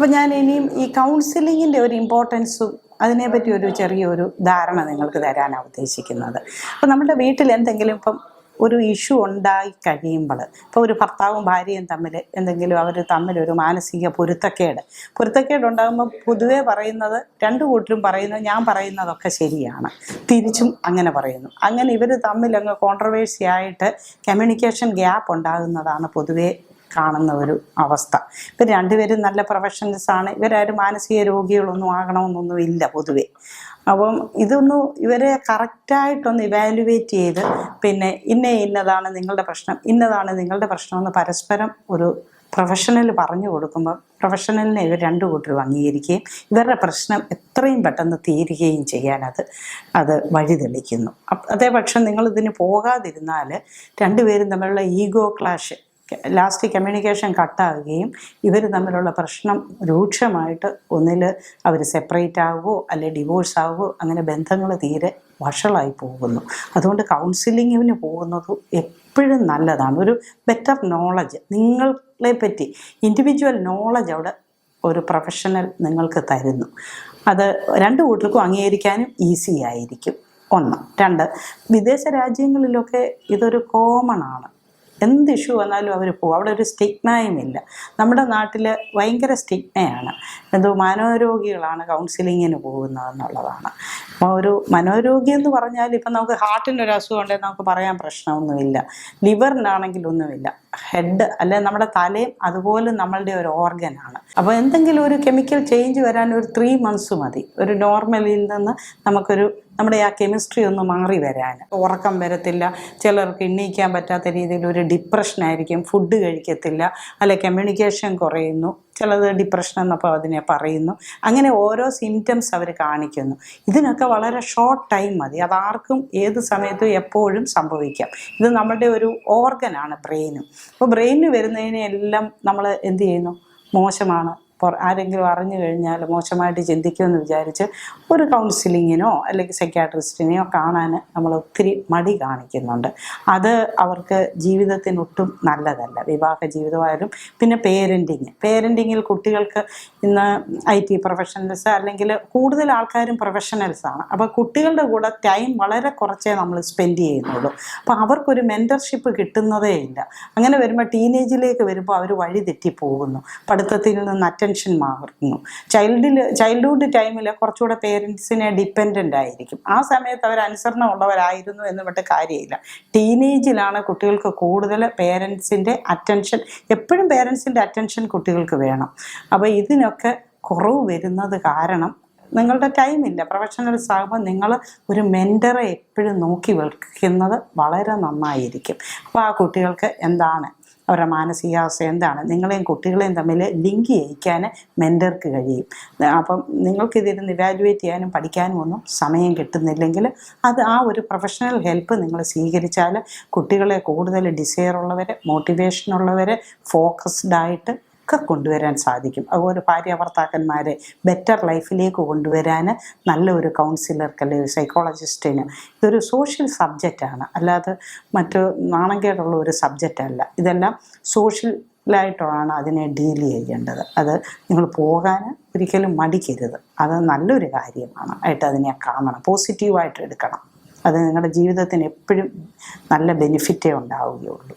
അപ്പം ഞാൻ ഇനിയും ഈ കൗൺസിലിങ്ങിന്റെ ഒരു ഇമ്പോർട്ടൻസും അതിനെപ്പറ്റി ഒരു ചെറിയൊരു ധാരണ നിങ്ങൾക്ക് തരാനാണ് ഉദ്ദേശിക്കുന്നത്. അപ്പം നമ്മുടെ വീട്ടിൽ എന്തെങ്കിലും ഇപ്പം ഒരു ഇഷ്യൂ ഉണ്ടായി കഴിയുമ്പോൾ ഇപ്പോൾ ഒരു ഭർത്താവും ഭാര്യയും തമ്മിൽ എന്തെങ്കിലും അവർ തമ്മിൽ ഒരു മാനസിക പൊരുത്തക്കേട്. പൊരുത്തക്കേട് ഉണ്ടാകുമ്പോൾ പൊതുവേ പറയുന്നത് രണ്ടു കൂട്ടരും പറയുന്നത് ഞാൻ പറയുന്നതൊക്കെ ശരിയാണ്. തിരിച്ചും അങ്ങനെ പറയുന്നു. അങ്ങനെ ഇവർ തമ്മിൽ അങ്ങ് കോൺട്രവേഴ്സി ആയിട്ട് കമ്മ്യൂണിക്കേഷൻ ഗ്യാപ്പ് ഉണ്ടാകുന്നതാണ് പൊതുവേ കാണുന്ന ഒരു അവസ്ഥ. ഇപ്പം രണ്ടുപേരും നല്ല പ്രൊഫഷണൽസ് ആണ്. ഇവരാരും മാനസിക രോഗികളൊന്നും ആകണമെന്നൊന്നും ഇല്ല പൊതുവേ. അപ്പം ഇതൊന്ന് ഇവരെ കറക്റ്റായിട്ടൊന്ന് ഇവാലുവേറ്റ് ചെയ്ത് പിന്നെ ഇന്ന ഇന്നതാണ് നിങ്ങളുടെ പ്രശ്നം ഇന്നതാണ് നിങ്ങളുടെ പ്രശ്നമെന്ന് പരസ്പരം ഒരു പ്രൊഫഷണൽ പറഞ്ഞു കൊടുക്കുമ്പോൾ പ്രൊഫഷണലിനെ ഇവർ രണ്ടു കൂട്ടരും അംഗീകരിക്കുകയും ഇവരുടെ പ്രശ്നം എത്രയും പെട്ടെന്ന് തീരുകയും ചെയ്യാൻ അത് അത് വഴിതെളിക്കുന്നു അപ്പ അതേ പക്ഷം നിങ്ങളിതിന് പോകാതിരുന്നാൽ രണ്ടുപേരും തമ്മിലുള്ള ഈഗോ ക്ലാഷ് ലാസ്റ്റ് കമ്മ്യൂണിക്കേഷൻ കട്ടാവുകയും ഇവർ തമ്മിലുള്ള പ്രശ്നം രൂക്ഷമായിട്ട് ഒന്നിൽ അവർ സെപ്പറേറ്റ് ആവുകയോ അല്ലെ ഡിവോഴ്സ് ആവുകയോ അങ്ങനെ ബന്ധങ്ങൾ തീരെ വഷളായി പോകുന്നു. അതുകൊണ്ട് കൗൺസിലിങ്ങിന് പോകുന്നത് എപ്പോഴും നല്ലതാണ്. ഒരു ബെറ്റർ നോളജ് നിങ്ങളെ പറ്റി ഇൻഡിവിജ്വൽ നോളജ് അവിടെ ഒരു പ്രൊഫഷണൽ നിങ്ങൾക്ക് തരുന്നു. അത് രണ്ട് കൂട്ടർക്കും അംഗീകരിക്കാനും ഈസി ആയിരിക്കും. ഒന്ന്. രണ്ട്. വിദേശ രാജ്യങ്ങളിലൊക്കെ ഇതൊരു കോമൺ ആണ്. എന്ത് ഇഷ്യൂ വന്നാലും അവർ പോകും അവിടെ ഒരു സ്റ്റിഗ്മയുമില്ല നമ്മുടെ നാട്ടിൽ ഭയങ്കര സ്റ്റിഗ്മയാണ് എന്തോ മനോരോഗികളാണ് കൗൺസിലിങ്ങിന് പോകുന്നതെന്നുള്ളതാണ്. അപ്പോൾ ഒരു മനോരോഗി എന്ന് പറഞ്ഞാൽ ഇപ്പം നമുക്ക് ഹാർട്ടിന് ഒരു അസുഖം ഉണ്ടെങ്കിൽ നമുക്ക് പറയാൻ പ്രശ്നമൊന്നുമില്ല. ലിവറിനാണെങ്കിലൊന്നുമില്ല ഹെഡ് അല്ലെ നമ്മുടെ തലയും അതുപോലെ നമ്മളുടെ ഒരു ഓർഗനാണ് അപ്പോൾ എന്തെങ്കിലും ഒരു കെമിക്കൽ ചേഞ്ച് വരാൻ ഒരു ത്രീ മന്ത്സ് മതി. ഒരു നോർമലിൽ നിന്ന് നമുക്കൊരു നമ്മുടെ ആ കെമിസ്ട്രി ഒന്ന് മാറി വരാൻ. ഉറക്കം വരത്തില്ല. ചിലർക്ക് എണ്ണീക്കാൻ പറ്റാത്ത രീതിയിൽ ഒരു ഡിപ്രഷൻ ആയിരിക്കും. ഫുഡ് കഴിക്കത്തില്ല. അല്ലെ കമ്മ്യൂണിക്കേഷൻ കുറയുന്നു. ചിലത് ഡിപ്രഷൻ എന്നപ്പോൾ അതിനെ പറയുന്നു. അങ്ങനെ ഓരോ സിംറ്റംസ് അവർ കാണിക്കുന്നു. ഇതിനൊക്കെ വളരെ ഷോർട്ട് ടൈം മതി. അത് ആർക്കും ഏത് സമയത്തും എപ്പോഴും സംഭവിക്കാം. ഇത് നമ്മളുടെ ഒരു ഓർഗനാണ് ബ്രെയിനും. അപ്പോൾ ബ്രെയിനിന് വരുന്നതിനെല്ലാം നമ്മൾ എന്ത് ചെയ്യുന്നു? മോശമാണ്. ആരെങ്കിലും അറിഞ്ഞു കഴിഞ്ഞാൽ മോശമായിട്ട് ചിന്തിക്കുമെന്ന് വിചാരിച്ച് ഒരു കൗൺസിലിങ്ങിനോ അല്ലെങ്കിൽ സെക്യാട്രിസ്റ്റിനെയോ കാണാൻ നമ്മൾ ഒത്തിരി മടി കാണിക്കുന്നുണ്ട്. അത് അവർക്ക് ജീവിതത്തിനൊട്ടും നല്ലതല്ല. വിവാഹ ജീവിതമായാലും പിന്നെ പേരന്റിങ് പേരന്റിങ്ങിൽ കുട്ടികൾക്ക് ഇന്ന് ഐ ടി പ്രൊഫഷണൽസ് അല്ലെങ്കിൽ കൂടുതൽ ആൾക്കാരും പ്രൊഫഷണൽസാണ് അപ്പോൾ കുട്ടികളുടെ കൂടെ ടൈം വളരെ കുറച്ചേ നമ്മൾ സ്പെൻഡ് ചെയ്യുന്നുള്ളൂ. അപ്പോൾ അവർക്കൊരു മെന്റർഷിപ്പ് കിട്ടുന്നതേ ഇല്ല. അങ്ങനെ വരുമ്പോൾ ടീനേജിലേക്ക് വരുമ്പോൾ അവർ വഴി തെറ്റി പോകുന്നു പഠിത്തത്തിൽ നിന്ന് അറ്റൻഷൻ മാറുന്നു. ചൈൽഡിൽ ചൈൽഡ്ഹുഡ് ടൈമിൽ കുറച്ചുകൂടെ പേരൻസിനെ ഡിപ്പെൻഡന്റ് ആയിരിക്കും. ആ സമയത്ത് അവർ അനുസരണം ഉള്ളവരായിരുന്നു എന്ന് വിട്ട് കാര്യമില്ല. ടീനേജിലാണ് കുട്ടികൾക്ക് കൂടുതൽ പേരൻസിന്റെ അറ്റൻഷൻ എപ്പോഴും പേരൻസിന്റെ അറ്റൻഷൻ കുട്ടികൾക്ക് വേണം. അപ്പോൾ ഇതിനൊക്കെ കുറവ് വരുന്നത് കാരണം നിങ്ങളുടെ ടൈമില്ല പ്രൊഫഷണൽ ആകുമ്പോൾ നിങ്ങൾ ഒരു മെന്ററെ എപ്പോഴും നോക്കി വെക്കുന്നത് വളരെ നന്നായിരിക്കും. അപ്പോൾ ആ കുട്ടികൾക്ക് എന്താണ് അവരുടെ മാനസികാവസ്ഥ എന്താണ്? നിങ്ങളെയും കുട്ടികളെയും തമ്മിൽ ലിങ്ക് ചെയ്യിക്കാൻ മെന്റർക്ക് കഴിയും. അപ്പം നിങ്ങൾക്കിതിരുന്ന് ഇവാലുവേറ്റ് ചെയ്യാനും പഠിക്കാനും ഒന്നും സമയം കിട്ടുന്നില്ലെങ്കിൽ അത് ആ ഒരു പ്രൊഫഷണൽ ഹെൽപ്പ് നിങ്ങൾ സ്വീകരിച്ചാൽ കുട്ടികളെ കൂടുതൽ മോട്ടിവേഷൻ ഉള്ളവരെ ഫോക്കസ്ഡ് ആയിട്ട് ഒക്കെ കൊണ്ടുവരാൻ സാധിക്കും. അതുപോലെ ഭാര്യ ഭർത്താക്കന്മാരെ ബെറ്റർ ലൈഫിലേക്ക് കൊണ്ടുവരാൻ നല്ല ഒരു കൗൺസിലർക്ക് അല്ലെങ്കിൽ ഒരു സൈക്കോളജിസ്റ്റിന് ഇതൊരു സോഷ്യൽ സബ്ജക്റ്റാണ് അല്ലാതെ മറ്റു നാണംകേടുള്ള ഒരു സബ്ജക്റ്റല്ല ഇതെല്ലാം സോഷ്യൽ ായിട്ടാണ് അതിനെ ഡീൽ ചെയ്യേണ്ടത്. അത് നിങ്ങൾ പോകാൻ ഒരിക്കലും മടിക്കരുത്. അത് നല്ലൊരു കാര്യമാണ്. ആയിട്ട് അതിനെ കാണണം. പോസിറ്റീവായിട്ട് എടുക്കണം. അത് നിങ്ങളുടെ ജീവിതത്തിന് എപ്പോഴും നല്ല ബെനിഫിറ്റേ ഉണ്ടാവുകയുള്ളൂ.